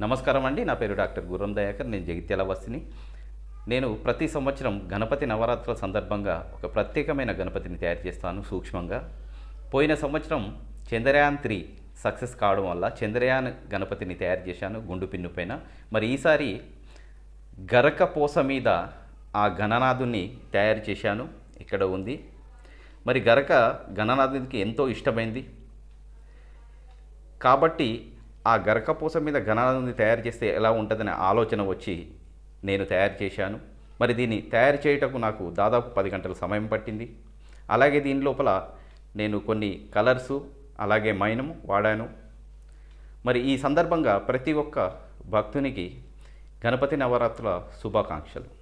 నమస్కారం అండి. నా పేరు డాక్టర్ గురం దయాకర్. నేను జగిత్యాల వస్తిని నేను ప్రతి సంవత్సరం గణపతి నవరాత్రుల సందర్భంగా ఒక ప్రత్యేకమైన గణపతిని తయారు చేస్తాను సూక్ష్మంగా. పోయిన సంవత్సరం చంద్రయాన్ త్రీ సక్సెస్ కావడం వల్ల చంద్రయాన్ గణపతిని తయారు చేశాను గుండు పిన్ను పైన. మరి ఈసారి గరక పూస మీద ఆ గణనాథుని తయారు చేశాను. ఇక్కడ ఉంది. మరి గరక గణనాథునికి ఎంతో ఇష్టమైంది. కాబట్టి ఆ గరకపూస మీద ఘనాలను తయారు చేస్తే ఎలా ఉంటుందనే ఆలోచన వచ్చి నేను తయారు చేశాను. మరి దీన్ని తయారు చేయుటకు నాకు దాదాపు పది గంటల సమయం పట్టింది. అలాగే దీని లోపల నేను కొన్ని కలర్సు అలాగే మైనము వాడాను. మరి ఈ సందర్భంగా ప్రతి ఒక్క భక్తునికి గణపతి నవరాత్రుల శుభాకాంక్షలు.